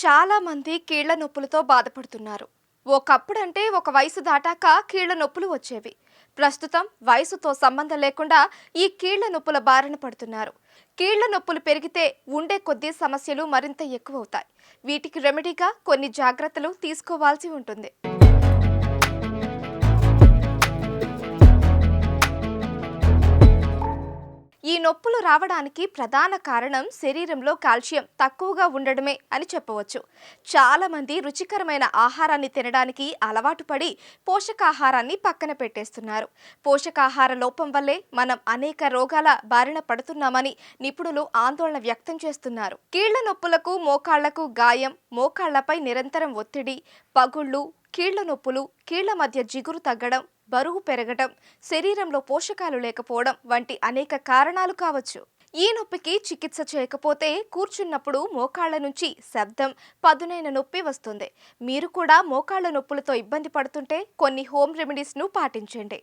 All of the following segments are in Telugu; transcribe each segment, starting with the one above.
చాలా మంది కీళ్ళ నొప్పులతో బాధపడుతున్నారు. ఒకప్పుడంటే ఒక వయసు దాటాక కీళ్ళ నొప్పులు వచ్చేవి. ప్రస్తుతం వయసుతో సంబంధం లేకుండా ఈ కీళ్ళ నొప్పుల బారిన పడుతున్నారు. కీళ్ళ నొప్పులు పెరిగితే ఉండే కొద్దీ సమస్యలు మరింత ఎక్కువవుతాయి. వీటికి రెమెడీగా కొన్ని జాగ్రత్తలు తీసుకోవాల్సి ఉంటుంది. నొప్పులు రావడానికి ప్రధాన కారణం శరీరంలో కాల్షియం తక్కువగా ఉండడమే అని చెప్పవచ్చు. చాలామంది రుచికరమైన ఆహారాన్ని తినడానికి అలవాటు పడి పోషకాహారాన్ని పక్కన పెట్టేస్తున్నారు. పోషకాహార లోపం వల్లే మనం అనేక రోగాల బారిన పడుతున్నామని నిపుణులు ఆందోళన వ్యక్తం చేస్తున్నారు. కీళ్ళ నొప్పులకు మోకాళ్ళకు గాయం మోకాళ్ళపై నిరంతరం ఒత్తిడి పగుళ్ళు కీళ్ళ నొప్పులు కీళ్ళ మధ్య జిగురు తగ్గడం బరువు పెరగడం శరీరంలో పోషకాలు లేకపోవడం వంటి అనేక కారణాలు కావచ్చు. ఈ నొప్పికి చికిత్స చేయకపోతే కూర్చున్నప్పుడు మోకాళ్ళ నుంచి శబ్దం పదునైన నొప్పి వస్తుంది. మీరు కూడా మోకాళ్ళ నొప్పులతో ఇబ్బంది పడుతుంటే కొన్ని హోమ్ రెమెడీస్ను పాటించండి.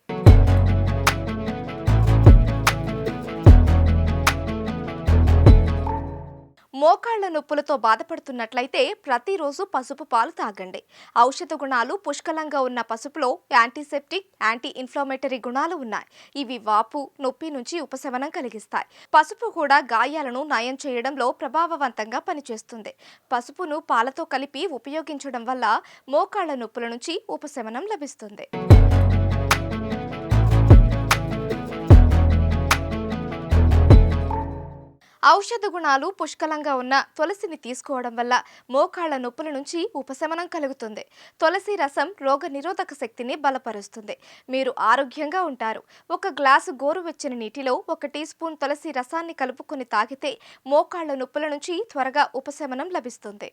మోకాళ్ళ నొప్పులతో బాధపడుతున్నట్లయితే ప్రతిరోజు పసుపు పాలు తాగండి. ఔషధ గుణాలు పుష్కలంగా ఉన్న పసుపులో యాంటీసెప్టిక్ యాంటీ ఇన్ఫ్లమేటరీ గుణాలు ఉన్నాయి. ఇవి వాపు నొప్పి నుంచి ఉపశమనం కలిగిస్తాయి. పసుపు కూడా గాయాలను నయం చేయడంలో ప్రభావవంతంగా పనిచేస్తుంది. పసుపును పాలతో కలిపి ఉపయోగించడం వల్ల మోకాళ్ళ నొప్పుల నుంచి ఉపశమనం లభిస్తుంది. ఔషధ గుణాలు పుష్కలంగా ఉన్న తులసిని తీసుకోవడం వల్ల మోకాళ్ళ నొప్పుల నుంచి ఉపశమనం కలుగుతుంది. తులసి రసం రోగ నిరోధక శక్తిని బలపరుస్తుంది. మీరు ఆరోగ్యంగా ఉంటారు. ఒక గ్లాసు గోరువెచ్చని నీటిలో ఒక టీ స్పూన్ తులసి రసాన్ని కలుపుకొని తాగితే మోకాళ్ళ నొప్పుల నుంచి త్వరగా ఉపశమనం లభిస్తుంది.